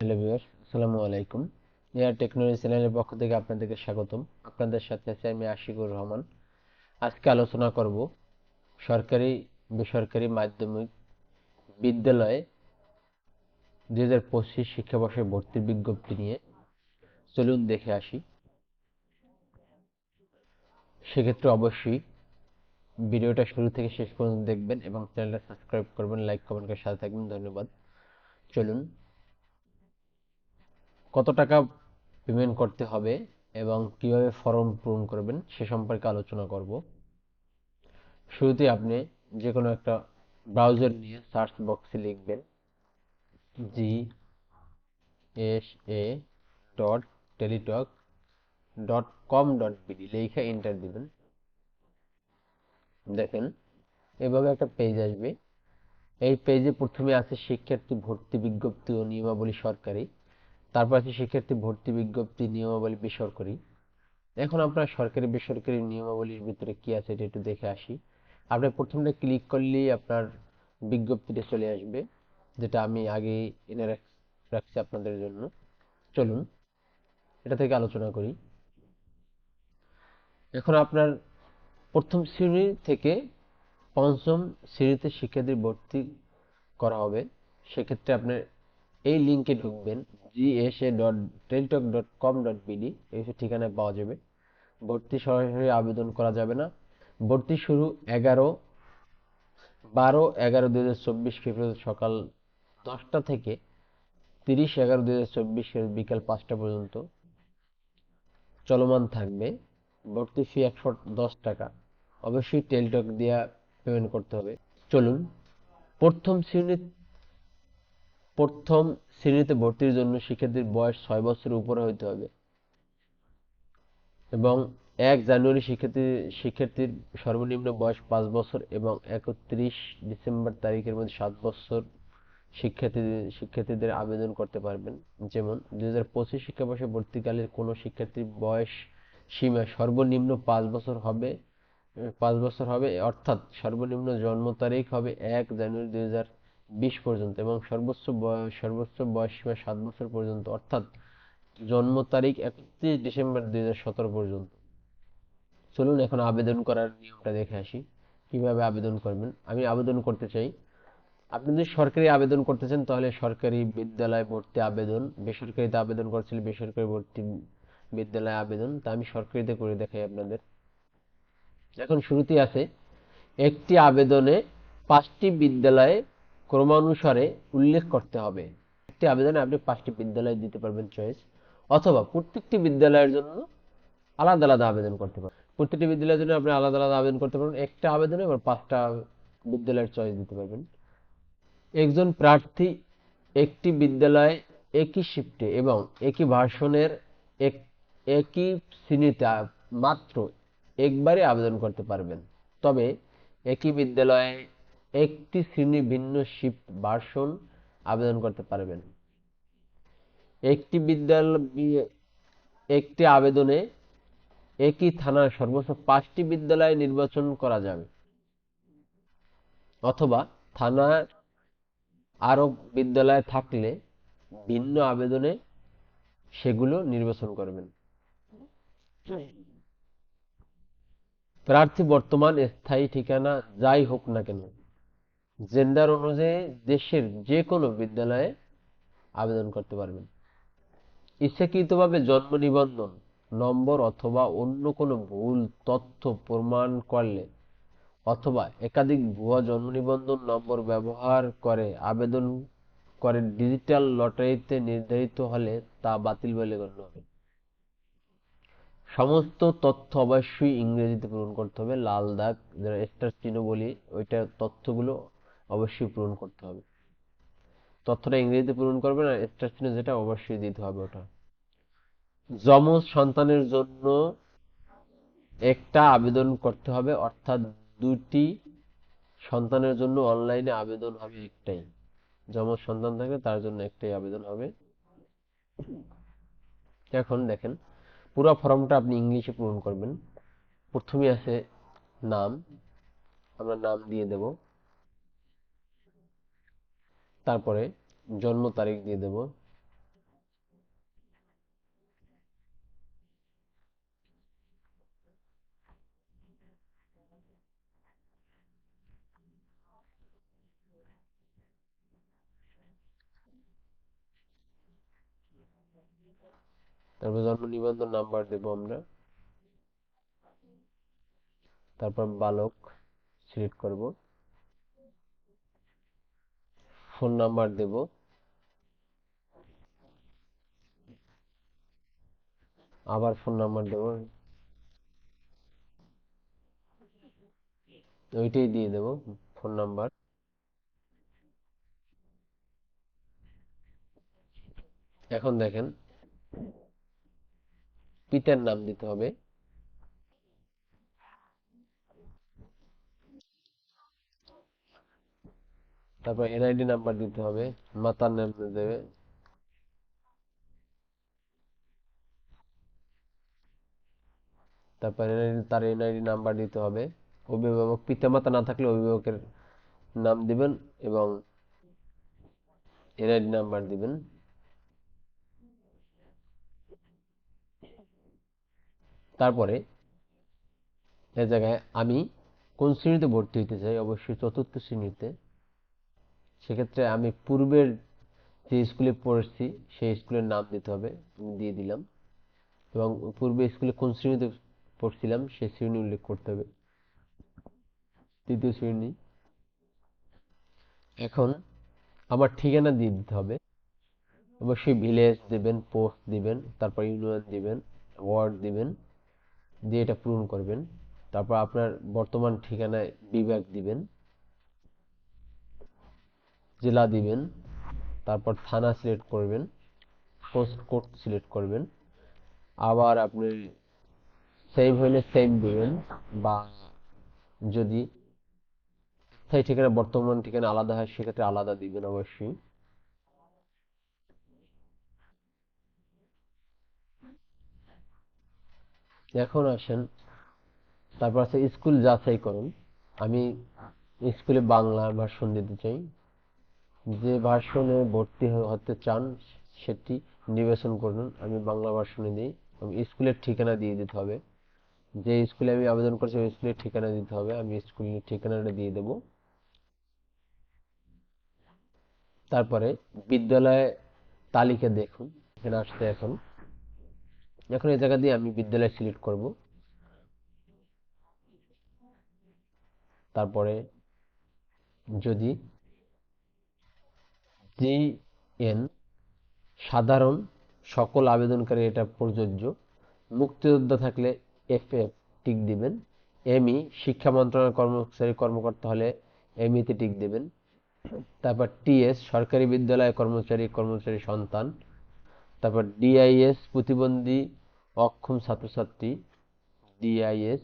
Hello viewer আসসালামু আলাইকুম। Air technology চ্যানেলের পক্ষ থেকে আপনাদেরকে স্বাগতম। আপনাদের সাথে আছি আমি আশিকুর রহমান। আজকে আলোচনা করব সরকারি, বেসরকারি মাধ্যমিক বিদ্যালয়ে দুই হাজার পঁচিশ ভর্তির বিজ্ঞপ্তি নিয়ে চলুন দেখে আসি। সেক্ষেত্রে অবশ্যই ভিডিওটা শুরু থেকে শেষ পর্যন্ত দেখবেন এবং চ্যানেলটা সাবস্ক্রাইব করবেন, লাইক, কমেন্ট করে সাথে থাকবেন। ধন্যবাদ। চলুন কত টাকা পেমেন্ট করতে হবে এবং কীভাবে ফর্ম পূরণ করবেন সে সম্পর্কে আলোচনা করব। শুরুতে আপনি যে কোনো একটা ব্রাউজার নিয়ে সার্চ বক্সে লিখবেন G S A dot Teletalk dot com dot BD লেখা এন্টার দিবেন। দেখেন, এভাবে একটা পেজ আসবে। এই পেজে প্রথমে আছে শিক্ষার্থী ভর্তি বিজ্ঞপ্তি ও নিয়মাবলী সরকারি। তারপর আছে শিক্ষার্থী ভর্তি বিজ্ঞপ্তি, নিয়মাবলী বেসরকারি। এখন আপনার সরকারি বেসরকারি নিয়মাবলীর ভিতরে কি আছে এটা একটু দেখে আসি। আপনি প্রথমটা ক্লিক করলেই আপনার বিজ্ঞপ্তিটা চলে আসবে, যেটা আমি আগে এনে রাখছি আপনাদের জন্য। চলুন, এটা থেকে আলোচনা করি। এখন আপনার প্রথম শ্রেণি থেকে পঞ্চম শ্রেণীতে শিক্ষার্থীর ভর্তি করা হবে। সেক্ষেত্রে আপনার এই লিঙ্কে ঢুকবেন GSA dot Teletalk dot com dot BD এই ঠিকানায় পাওয়া যাবে। ভর্তি সরাসরি আবেদন করা যাবে না। ভর্তি শুরু এগারো, বারো এগারো দুই হাজার চব্বিশ খ্রিস্টাব্দ সকাল দশটা থেকে তিরিশ এগারো দুই হাজার চব্বিশ বিকাল পাঁচটা পর্যন্ত। চলমান থাকবে। ভর্তি ফি একশো দশ টাকা। অবশ্যই টেলটক দিয়ে পেমেন্ট করতে হবে। চলুন, প্রথম শ্রেণি প্রথম শ্রেণীতে ভর্তির জন্য শিক্ষার্থীর বয়স ছয় বছরের উপরে হইতে হবে। এবং এক জানুয়ারি শিক্ষার্থী, শিক্ষার্থীর সর্বনিম্ন বয়স পাঁচ বছর এবং একত্রিশ ডিসেম্বর তারিখের মধ্যে সাত বছর শিক্ষার্থীদের শিক্ষার্থীদের আবেদন করতে পারবেন। যেমন দুই হাজার পঁচিশ শিক্ষাবর্ষে ভর্তিকালের কোনো শিক্ষার্থীর বয়স সীমা সর্বনিম্ন পাঁচ বছর হবে, পাঁচ বছর হবে, অর্থাৎ সর্বনিম্ন জন্ম তারিখ হবে এক জানুয়ারি দুই হাজার বিশ পর্যন্ত এবং সর্বোচ্চ সর্বোচ্চ বয়স সীমা সাত বছর পর্যন্ত, অর্থাৎ জন্ম তারিখ একত্রিশ ডিসেম্বর দুই হাজার সতেরো পর্যন্ত। চলুন এখন আবেদন করার নিয়মটা দেখে আসি। কীভাবে আবেদন করবেন? আমি আবেদন করতে চাই। আপনি যদি সরকারি আবেদন করতে চান, তাহলে সরকারি বিদ্যালয় ভর্তি আবেদন, বেসরকারিতে আবেদন করছিল বেসরকারি ভর্তি বিদ্যালয় আবেদন, তা আমি সরকারিতে করে দেখাই আপনাদের। এখন শুরুতেই আছে, একটি আবেদনে পাঁচটি বিদ্যালয়ে ক্রমানুসারে উল্লেখ করতে হবে। একটি আবেদনে আপনি পাঁচটি বিদ্যালয় দিতে পারবেন চয়েস অথবা প্রত্যেকটি বিদ্যালয়ের জন্য আলাদা আলাদা আবেদন করতে পারবেন। প্রত্যেকটি বিদ্যালয়ের জন্য আপনি আলাদা আলাদা আবেদন করতে পারবেন। একটা আবেদনে আবার পাঁচটা বিদ্যালয়ের চয়েস দিতে পারবেন। একজন প্রার্থী একটি বিদ্যালয়ে একই শিফটে এবং একই ভার্সনের এক, একই শ্রেণীতে মাত্র একবারে আবেদন করতে পারবেন। তবে একই বিদ্যালয়ে একটি শ্রেণি ভিন্ন শিফট ভার্সন আবেদন করতে পারবেন। একটি বিদ্যালয় একটি আবেদনে একই থানার সর্বোচ্চ পাঁচটি বিদ্যালয় নির্বাচন করা যাবে। অথবা থানার আরও বিদ্যালয় থাকলে ভিন্ন আবেদনে সেগুলো নির্বাচন করবেন। প্রার্থী বর্তমান স্থায়ী ঠিকানা যাই হোক না কেন। জেন্ডার অনুযায়ী দেশের যে কোনো বিদ্যালয়ে আবেদন করতে পারবেন। ইচ্ছাকৃতভাবে জন্ম নিবন্ধন, নম্বর অথবা অন্য কোনো ভুল তথ্য প্রমাণ করলে অথবা একাধিক ভুয়া জন্ম নিবন্ধন নম্বর ব্যবহার করে আবেদন করে ডিজিটাল লটারিতে নির্ধারিত হলে তা বাতিল বলে গণ্য হবে। সমস্ত তথ্য অবশ্যই ইংরেজিতে পূরণ করতে হবে। লাল দাগ যারা স্টার চিহ্ন বলি, ওইটা তথ্যগুলো অবশ্যই পূরণ করতে হবে। তথ্যটা ইংরেজিতে পূরণ করবেন আর স্টার চিহ্ন যেটা, অবশ্যই দিতে হবে ওটা। যমজ সন্তানের জন্য একটা আবেদন করতে হবে, অর্থাৎ দুটি সন্তানের জন্য অনলাইনে আবেদন হবে একটাই। যমজ সন্তান থাকলে তার জন্য একটাই আবেদন হবে। এখন দেখেন, পুরো ফর্মটা আপনি ইংলিশে পূরণ করবেন। প্রথমে আছে নাম, আমরা নাম দিয়ে দেব। তারপরে জন্ম তারিখ দিয়ে দেব। তারপর জন্ম নিবন্ধন নাম্বার দেব আমরা। তারপর বালক সিলেক্ট করব। ফোন নাম্বার দেব। আবার ফোন নাম্বার দেব। ওইটাই দিয়ে দেব, ফোন নাম্বার। এখন দেখেন, পিতার নাম দিতে হবে। তারপর এনআইডি নাম্বার দিতে হবে, মাতার নাম দেবে। তারপর NID তার এনআইডি নাম্বার দিতে হবে। অভিভাবক, পিতামাতা না থাকলে অভিভাবকের নাম দিবেন এবং এনআইডি নাম্বার দিবেন। তারপরে এ জায়গায় আমি কোন শ্রেণীতে ভর্তি হইতে চাই? অবশ্যই চতুর্থ শ্রেণীতে। সেক্ষেত্রে আমি পূর্বের যে স্কুলে পড়েছি, সেই স্কুলের নাম দিতে হবে, দিয়ে দিলাম। এবং পূর্বে স্কুলে কোন শ্রেণীতে পড়ছিলাম, সেই শ্রেণি উল্লেখ করতে হবে। তৃতীয় শ্রেণি। এখন আমার ঠিকানা দিয়ে দিতে হবে। অবশ্যই ভিলেজ দেবেন, পোস্ট দিবেন, তারপর ইউনিয়ন দিবেন, ওয়ার্ড দিবেন, দিয়ে এটা পূরণ করবেন। তারপর আপনার বর্তমান ঠিকানায় বিভাগ দিবেন। জেলা দিবেন, তারপর থানা সিলেক্ট করবেন, পোস্ট কোড সিলেক্ট করবেন। আবার আপনি সেম হইলে সেম দিবেন বা যদি স্থায়ী ঠিকানা বর্তমান ঠিকানা আলাদা হয়, সেক্ষেত্রে আলাদা দিবেন অবশ্যই। এখন আসেন, তারপর আছে স্কুল যাচাই করুন। আমি স্কুলে বাংলা ভার্সন দিতে চাই। যে ভার্সনে ভর্তি হতে চান, সেটি নির্বাচন করুন। আমি বাংলা ভার্সনে দিই স্কুলের ঠিকানা দিয়ে দিতে হবে। যে স্কুলে আমি আবেদন করছি, ওই স্কুলের ঠিকানা দিতে হবে। আমি স্কুলের ঠিকানাটা দিয়ে দেব। তারপরে বিদ্যালয় তালিকা দেখুন। এখানে আসতে এখন। এখন এই জায়গা দিয়ে আমি বিদ্যালয় সিলেক্ট করব। তারপরে যদি জিএন সাধারণ সকল আবেদনকারী এটা প্রযোজ্য। মুক্তিযোদ্ধা থাকলে এফ এফ টিক দিবেন। এমই শিক্ষা মন্ত্রণালয়ের কর্মচারী কর্মকর্তা হলে এমইতে টিক দিবেন। তারপর টিএস, সরকারি বিদ্যালয় কর্মচারী কর্মচারী সন্তান। তারপর ডিআইএস, প্রতিবন্ধী, অক্ষম ছাত্রছাত্রী, ডিআইএস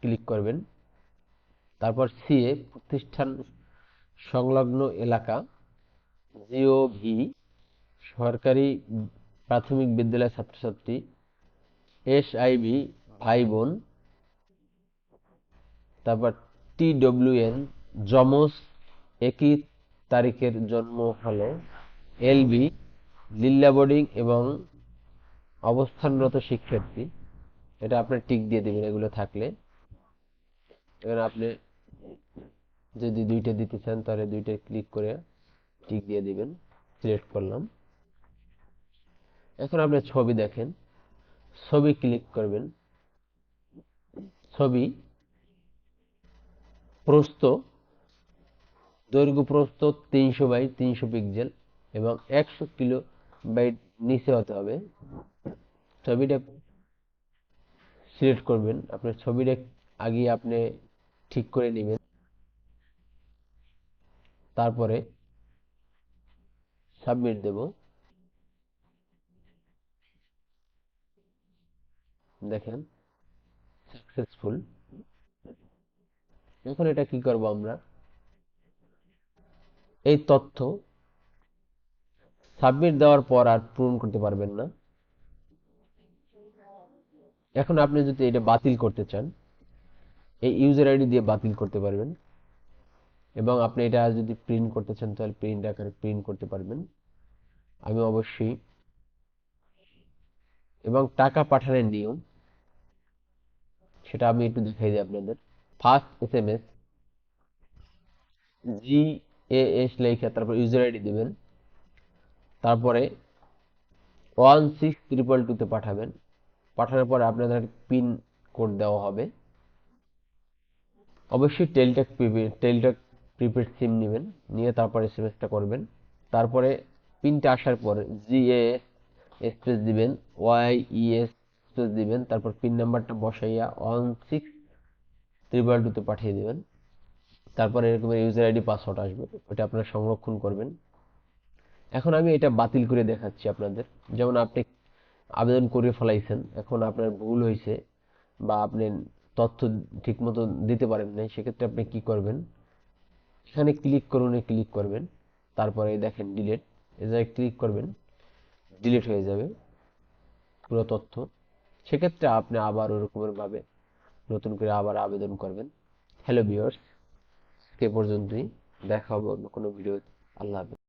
ক্লিক করবেন। তারপর সিএ, প্রতিষ্ঠান সংলগ্ন এলাকা। জিওভি সরকারি প্রাথমিক বিদ্যালয় ছাত্রছাত্রী এসআইভি ভাই বোন, তারপর টিডব্লিউএন, যমজ একই তারিখের জন্ম হলে, এলবি লিল্লা বোর্ডিং এবং অবস্থানরত শিক্ষার্থী। এটা আপনার টিক দিয়ে দেবেন এগুলো থাকলে। এখানে আপনি যদি দুইটা দিতে চান, তাহলে দুইটা ক্লিক করে টিক দিয়ে দিবেন, সিলেক্ট করলাম। এখন আপনি ছবি দেখেন, ছবি ক্লিক করবেন। ছবি, প্রস্থ, দৈর্ঘ্য প্রস্থ তিনশো বাই তিনশো পিক্সেল এবং একশো কিলো বাইট নিচে হতে হবে। ছবিটা সিলেক্ট করবেন আপনার ছবিটা আগে আপনি ঠিক করে নেবেন। তারপরে সাবমিট দেব। দেখেন সাকসেসফুল এখন এটা কি করব আমরা? এই তথ্য সাবমিট দেওয়ার পর আর পূরণ করতে পারবেন না। এখন আপনি যদি এটা বাতিল করতে চান, এই ইউজার আইডি দিয়ে বাতিল করতে পারবেন। এবং আপনি এটা যদি প্রিন্ট করতে চান, তাহলে প্রিন্ট আকারে প্রিন্ট করতে পারবেন। আমি অবশ্যই এবং টাকা পাঠানোর নিয়ম, সেটা আমি একটু দেখাই দিই আপনাদের। First S M S G A S লেখা তারপর ইউজার আইডি দিবেন। তারপরে ওয়ান সিক্স ট্রিপল টুতে পাঠাবেন। পাঠানোর পরে আপনাদের পিন কোড দেওয়া হবে। অবশ্যই টেলটেক টেলটেক প্রিপেড সিম নেবেন, নিয়ে তারপর এসএমএসটা করবেন। তারপরে পিনটা আসার পর জিএস স্পেস দিবেন ওয়াই ইএস স্পেস দিবেন, তারপর পিন নাম্বারটা বসাইয়া ওয়ান সিক্স ট্রিপল টুতে পাঠিয়ে দিবেন। তারপরে এরকম ইউজার আইডি পাসওয়ার্ড আসবে, ওটা আপনারা সংরক্ষণ করবেন। এখন আমি এটা বাতিল করে দেখাচ্ছি আপনাদের। যেমন আপনি আবেদন করে ফেলাইছেন, এখন আপনার ভুল হয়েছে বা আপনি তথ্য ঠিকমতো দিতে পারেন নাই, সেক্ষেত্রে আপনি কি করবেন? এখানে ক্লিক করুন ক্লিক করবেন। তারপরে দেখেন ডিলেট এ জায়গায় ক্লিক করবেন ডিলিট হয়ে যাবে পুরো তথ্য। সেক্ষেত্রে আপনি আবার ওরকমের ভাবে নতুন করে আবার আবেদন করবেন। হ্যালো ভিউয়ার্স এ পর্যন্তই। দেখা হবে অন্য কোনো ভিডিও আল্লাহ হাফেজ।